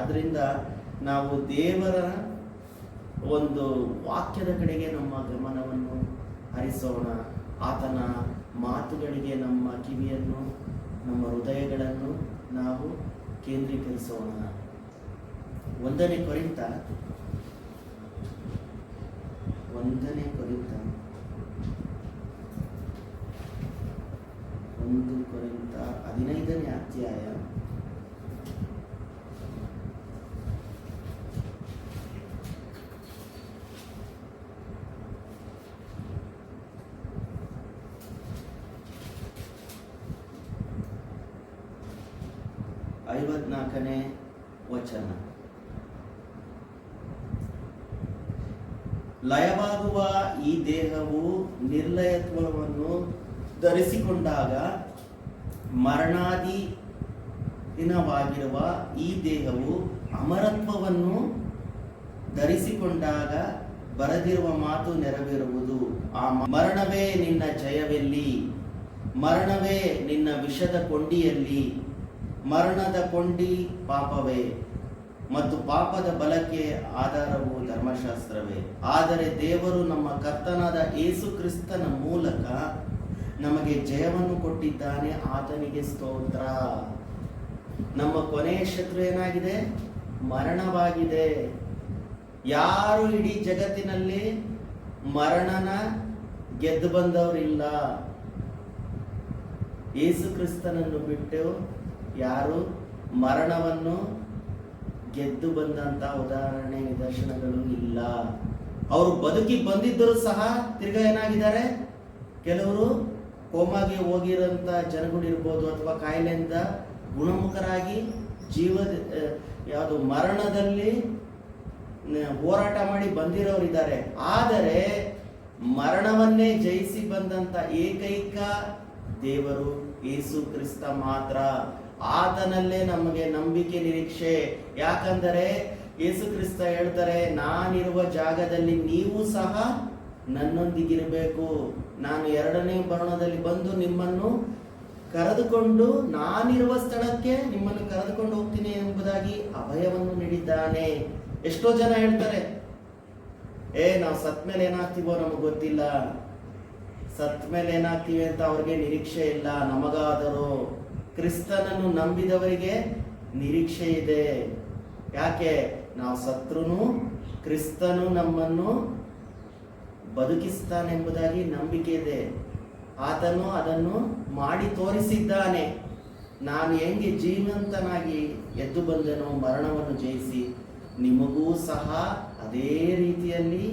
ಆದ್ರಿಂದ ನಾವು ದೇವರ ಒಂದು ವಾಕ್ಯದ ಕಡೆಗೆ ನಮ್ಮ ಗಮನವನ್ನು ಹರಿಸೋಣ. ಆತನ ಮಾತುಗಳಿಗೆ ನಮ್ಮ ಕಿವಿಯನ್ನು, ನಮ್ಮ ಹೃದಯಗಳನ್ನು ನಾವು ಕೇಂದ್ರೀಕರಿಸೋಣ. ಒಂದನೇ ಕೊರಿತ. ಒಂದನೇ ಕೊರಿತ. ಒಂದು ಕೊರಿತ ಹದಿನೈದನೇ ಅಧ್ಯಾಯ. ಐವತ್ನಾಲ್ಕನೇ ವಚನ. ಲಯವಾಗುವ ಈ ದೇಹವು ನಿರ್ಲಯತ್ವವನ್ನು ಧರಿಸಿಕೊಂಡಾಗ ಮರಣಾದಿ ದಿನವಾಗಿರುವ ಈ ದೇಹವು ಅಮರತ್ವವನ್ನು ಧರಿಸಿಕೊಂಡಾಗ ಬರೆದಿರುವ ಮಾತು ನೆರವೇರುವುದು. ಆ ಮರಣವೇ ನಿನ್ನ ಜಯವೆಲ್ಲಿ, ಮರಣವೇ ನಿನ್ನ ವಿಷದ ಕೊಂಡಿಯಲ್ಲಿ ಮರಣದ ಕೊಂಡಿ ಪಾಪವೇ ಮತ್ತು ಪಾಪದ ಬಲಕ್ಕೆ ಆಧಾರವು ಧರ್ಮಶಾಸ್ತ್ರವೇ. ಆದರೆ ದೇವರು ನಮ್ಮ ಕರ್ತನಾದ ಏಸು ಕ್ರಿಸ್ತನ ಮೂಲಕ ನಮಗೆ ಜಯವನ್ನು ಕೊಟ್ಟಿದ್ದಾನೆ. ಆತನಿಗೆ ಸ್ತೋತ್ರ. ನಮ್ಮ ಕೊನೆಯ ಶತ್ರು ಏನಾಗಿದೆ? ಮರಣವಾಗಿದೆ. ಯಾರು ಇಡೀ ಜಗತ್ತಿನಲ್ಲಿ ಮರಣನ ಗೆದ್ದು ಬಂದವರಿಲ್ಲ. ಏಸು ಕ್ರಿಸ್ತನನ್ನು ಬಿಟ್ಟು ಯಾರು ಮರಣವನ್ನು ಗೆದ್ದು ಬಂದಂತ ಉದಾಹರಣೆ ನಿದರ್ಶನಗಳು ಇಲ್ಲ. ಅವರು ಬದುಕಿ ಬಂದಿದ್ದರೂ ಸಹ ತಿರ್ಗಾ ಏನಾಗಿದ್ದಾರೆ? ಕೆಲವರು ಕೋಮಾಗೆ ಹೋಗಿರೋಂಥ ಜನಗಳಿರ್ಬೋದು ಅಥವಾ ಕಾಯಿಲೆಯಿಂದ ಗುಣಮುಖರಾಗಿ ಜೀವದ ಯಾವುದು ಮರಣದಲ್ಲಿ ಹೋರಾಟ ಮಾಡಿ ಬಂದಿರೋರಿದ್ದಾರೆ. ಆದರೆ ಮರಣವನ್ನೇ ಜಯಿಸಿ ಬಂದಂತ ಏಕೈಕ ದೇವರು ಯೇಸು ಕ್ರಿಸ್ತ ಮಾತ್ರ. ಆತನಲ್ಲೇ ನಮಗೆ ನಂಬಿಕೆ ನಿರೀಕ್ಷೆ. ಯಾಕಂದರೆ ಯೇಸು ಕ್ರಿಸ್ತ ಹೇಳ್ತಾರೆ, ನಾನಿರುವ ಜಾಗದಲ್ಲಿ ನೀವು ಸಹ ನನ್ನೊಂದಿಗಿರಬೇಕು. ನಾನು ಎರಡನೇ ಬರಣದಲ್ಲಿ ಬಂದು ನಿಮ್ಮನ್ನು ಕರೆದುಕೊಂಡು, ನಾನಿರುವ ಸ್ಥಳಕ್ಕೆ ನಿಮ್ಮನ್ನು ಕರೆದುಕೊಂಡು ಹೋಗ್ತೀನಿ ಎಂಬುದಾಗಿ ಅಭಯವನ್ನು ನೀಡಿದ್ದಾನೆ. ಎಷ್ಟೋ ಜನ ಹೇಳ್ತಾರೆ, ಏ, ನಾವು ಸತ್ಮೇಲೆ ಏನಾಗ್ತೀವೋ ನಮಗೆ ಗೊತ್ತಿಲ್ಲ. ಸತ್ ಮೇಲೆ ಏನಾಗ್ತೀವಿ ಅಂತ ಅವ್ರಿಗೆ ನಿರೀಕ್ಷೆ ಇಲ್ಲ. ನಮಗಾದರೂ ಕ್ರಿಸ್ತನನ್ನು ನಂಬಿದವರಿಗೆ ನಿರೀಕ್ಷೆ ಇದೆ. ಯಾಕೆ? ನಾವು ಸತ್ರುನು ಕ್ರಿಸ್ತನು ನಮ್ಮನ್ನು ಬದುಕಿಸ್ತಾನೆಂಬುದಾಗಿ ನಂಬಿಕೆ ಇದೆ. ಆತನು ಅದನ್ನು ಮಾಡಿ ತೋರಿಸಿದ್ದಾನೆ. ನಾನು ಹೆಂಗೆ ಜೀವಂತನಾಗಿ ಎದ್ದು ಬಂದೆನೋ ಮರಣವನ್ನು ಜಯಿಸಿ ನಿಮಗೂ ಸಹ ಅದೇ ರೀತಿಯಲ್ಲಿ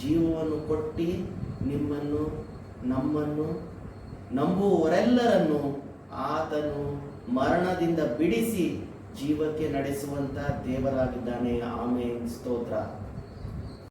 ಜೀವವನ್ನು ಕೊಟ್ಟು ನಿಮ್ಮನ್ನು ನಮ್ಮನ್ನು ನಂಬುವವರೆಲ್ಲರನ್ನು ಆತನು ಮರಣದಿಂದ ಬಿಡಿಸಿ ಜೀವಕ್ಕೆ ನಡೆಸುವಂತ ದೇವರಾಗಿದ್ದಾನೆ. ಆಮೇಲೆ ಸ್ತೋತ್ರ.